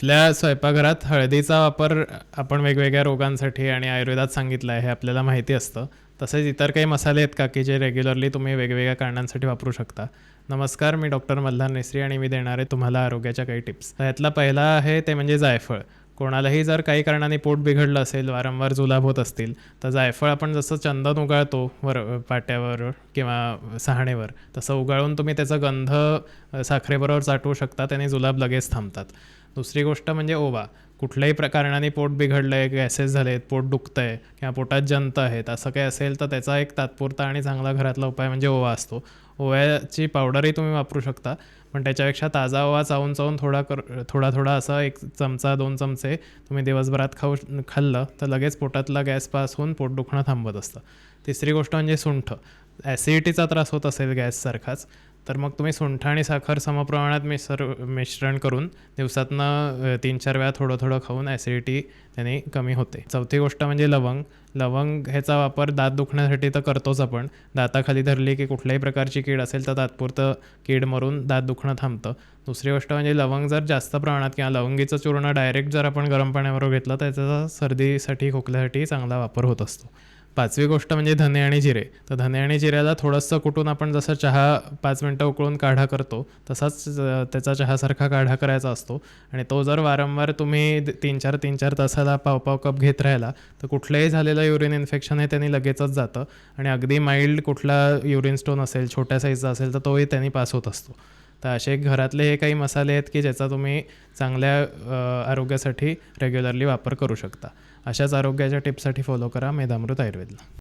आपल्या स्वयंपाकघरात हळदीचा वापर आपण वेगवेगळ्या रोगांसाठी आणि आयुर्वेदात सांगितलं आहे हे आपल्याला माहिती असतं. तसेच इतर काही मसाले आहेत का की जे रेग्युलरली तुम्ही वेगवेगळ्या कारणांसाठी वापरू शकता? नमस्कार मी डॉक्टर मल्हार नेसरी आणि मी देणार आहे तुम्हाला आरोग्याच्या काही टिप्स. यातला पहिला आहे ते म्हणजे जायफळ. कोणालाही जर काही कारणाने पोट बिघडलं असेल वारंवार जुलाब होत असतील तर जायफळ आपण जसं चंदन उगाळतो वर पाट्यावर किंवा सहाणेवर तसं उगाळून तुम्ही त्याचा गंध साखरेबरोबर चाटवू शकता त्याने जुलाब लगेच थांबतात. दुसरी गोष्ट म्हणजे ओवा. कुठल्याही प्रकारणाने पोट बिघडलं आहे गॅसेस झाले आहेत पोट दुखतं आहे किंवा पोटात जंत आहेत असं काही असेल तर त्याचा एक तात्पुरता आणि चांगला घरातला उपाय म्हणजे ओवा असतो. ओव्याची पावडरही तुम्ही वापरू शकता पण त्याच्यापेक्षा ताजा ओवा चावून चावून थोडा कर थोडा थोडा असा एक चमचा दोन चमचे तुम्ही दिवसभरात खाऊ खाल्लं तर लगेच पोटातला गॅस पास होऊन पोट दुखणं थांबत असतं. तिसरी गोष्ट म्हणजे सुंठ. ॲसिडिटीचा त्रास होत असेल गॅससारखाच तर मग तुम्ही सुंठ आणि साखर समप्रमाणात मिसर मिश्रण करून दिवसातनं तीन चार वेळा थोडं थोडं खाऊन ॲसिडिटी त्याने कमी होते. चौथी गोष्ट म्हणजे लवंग. लवंग ह्याचा वापर दात दुखण्यासाठी तर करतोच आपण. दाताखाली धरली की कुठल्याही प्रकारची कीड असेल तर तात्पुरतं कीड मरून दात दुखणं थांबतं. दुसरी गोष्ट म्हणजे लवंग जर जास्त प्रमाणात किंवा लवंगीचं चूर्ण डायरेक्ट जर आपण गरम पाण्याबरोबर घेतलं तर त्याचा सर्दीसाठी खोकल्यासाठी चांगला वापर होत असतो. पाचवी गोष्ट म्हणजे धने आणि जिरे. तर धने आणि जिऱ्याला थोडंसं कुठून आपण जसं चहा पाच मिनटं उकळून काढा करतो तसाच त्याचा चहासारखा काढा करायचा असतो. आणि तो जर वारंवार तुम्ही तीन चार तीन चार तासाला पाव पाव कप घेत राहिला तर कुठलंही झालेलं युरिन इन्फेक्शन आहे त्यांनी लगेचच जातं. आणि अगदी माइल्ड कुठला युरिन स्टोन असेल छोट्या साईजचा असेल तर तोही त्यांनी पास होत असतो. तर असे घरातले हे काही मसाले आहेत की ज्याचा तुम्ही चांगल्या आरोग्यासाठी रेग्युलरली वापर करू शकता. अशाच आरोग्याच्या टिप्ससाठी फॉलो करा. मेधामृत आयुर्वेदला.